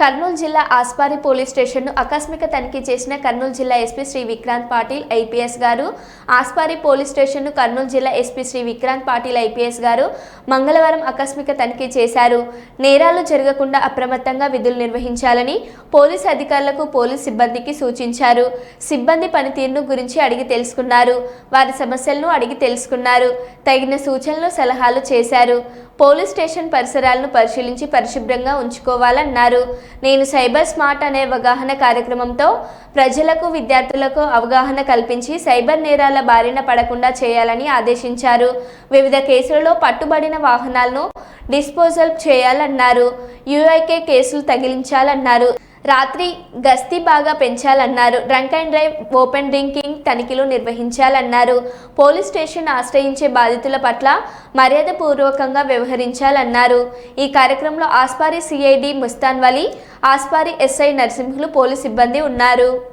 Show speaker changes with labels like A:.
A: కర్నూలు జిల్లా ఆస్పారి పోలీస్ స్టేషన్ను ఆకస్మిక తనిఖీ చేసిన కర్నూలు జిల్లా ఎస్పీ శ్రీ విక్రాంత్ పాటిల్ ఐపీఎస్ గారు. ఆస్పారి పోలీస్ స్టేషన్ను కర్నూలు జిల్లా ఎస్పీ శ్రీ విక్రాంత్ పాటిల్ ఐపీఎస్ గారు మంగళవారం ఆకస్మిక తనిఖీ చేశారు. నేరాలు జరగకుండా అప్రమత్తంగా విధులు నిర్వహించాలని పోలీస్ అధికారులకు పోలీస్ సిబ్బందికి సూచించారు. సిబ్బంది పనితీరును గురించి అడిగి తెలుసుకున్నారు. వారి సమస్యలను అడిగి తెలుసుకున్నారు. తగిన సూచనలు సలహాలు చేశారు. పోలీస్ స్టేషన్ పరిసరాలను పరిశీలించి పరిశుభ్రంగా ఉంచుకోవాలన్నారు. నేను సైబర్ స్మార్ట్ అనే అవగాహన కార్యక్రమంతో ప్రజలకు విద్యార్థులకు అవగాహన కల్పించి సైబర్ నేరాల బారిన పడకుండా చేయాలని ఆదేశించారు. వివిధ కేసులలో పట్టుబడిన వాహనాలను డిస్పోజల్ చేయాలన్నారు. యూఐకే కేసులు తగిలించాలన్నారు. రాత్రి గస్తీ బాగా పెంచాలన్నారు. Drunk and drive open drinking తనిఖీలు నిర్వహించాలన్నారు. పోలీస్ స్టేషన్ ఆశ్రయించే బాధితుల పట్ల మర్యాదపూర్వకంగా వ్యవహరించాలన్నారు. ఈ కార్యక్రమంలో Aspari CID Mustanvali Aspari SI Narasimhulu police సిబ్బంది ఉన్నారు.